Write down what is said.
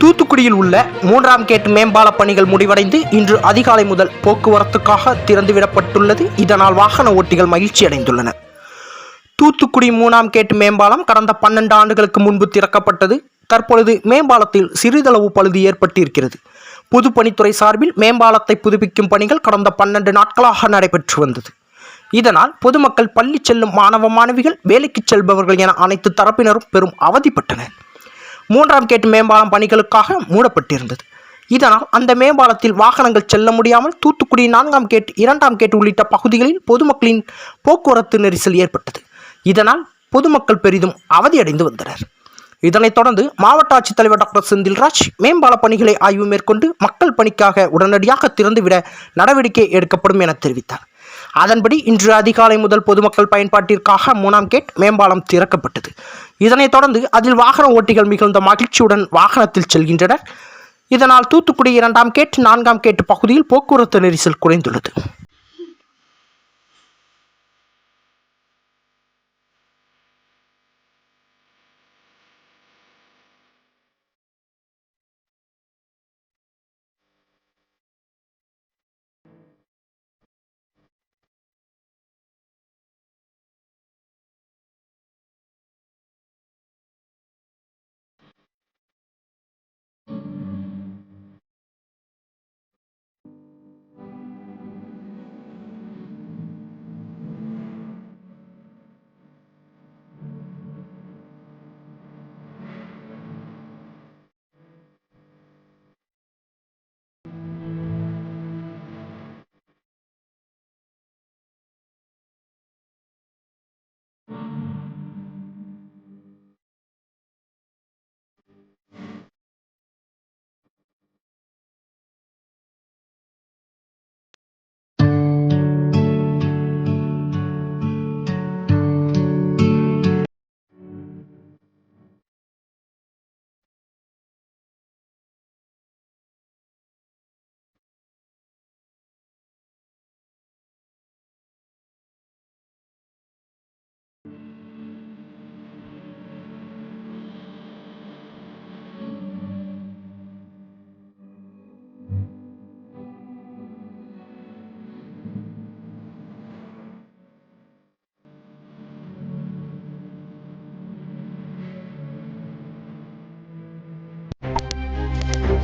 தூத்துக்குடியில் உள்ள மூன்றாம் கேட் மேம்பால பணிகள் முடிவடைந்து இன்று அதிகாலை முதல் போக்குவரத்துக்காக திறந்துவிடப்பட்டுள்ளது. இதனால் வாகன ஓட்டிகள் மகிழ்ச்சி அடைந்துள்ளனர் தூத்துக்குடி மூணாம் கேட் மேம்பாலம் கடந்த பன்னெண்டு ஆண்டுகளுக்கு முன்பு திறக்கப்பட்டது. தற்பொழுது மேம்பாலத்தில் சிறிதளவு பழுது ஏற்பட்டிருக்கிறது. பொதுப்பணித்துறை சார்பில் மேம்பாலத்தை புதுப்பிக்கும் பணிகள் கடந்த பன்னெண்டு நாட்களாக நடைபெற்று வந்தது. இதனால் பொதுமக்கள் பள்ளி செல்லும் மாணவ மாணவிகள் வேலைக்கு செல்பவர்கள் என அனைத்து தரப்பினரும் பெரும் அவதிப்பட்டனர். மூன்றாம் கேட் மேம்பாலம் பணிகளுக்காக மூடப்பட்டிருந்தது. இதனால் அந்த மேம்பாலத்தில் வாகனங்கள் செல்ல முடியாமல் தூத்துக்குடி நான்காம் கேட் இரண்டாம் கேட் உள்ளிட்ட பகுதிகளில் பொதுமக்களின் போக்குவரத்து நெரிசல் ஏற்பட்டது. இதனால் பொதுமக்கள் பெரிதும் அவதியடைந்து வந்தனர். இதனைத் தொடர்ந்து மாவட்ட ஆட்சித்தலைவர் டாக்டர் செந்தில்ராஜ் மேம்பால பணிகளை ஆய்வு மேற்கொண்டு மக்கள் பணிக்காக உடனடியாக திறந்துவிட நடவடிக்கை எடுக்கப்படும் என தெரிவித்தார். அதன்படி இன்று அதிகாலை முதல் பொதுமக்கள் பயன்பாட்டிற்காக மூணாம் கேட் மேம்பாலம் திறக்கப்பட்டது. இதனைத் தொடர்ந்து அதில் வாகன ஓட்டிகள் மிகுந்த மகிழ்ச்சியுடன் வாகனத்தில் செல்கின்றனர். இதனால் தூத்துக்குடி இரண்டாம் கேட் நான்காம் கேட் பகுதியில் போக்குவரத்து நெரிசல் குறைந்துள்ளது.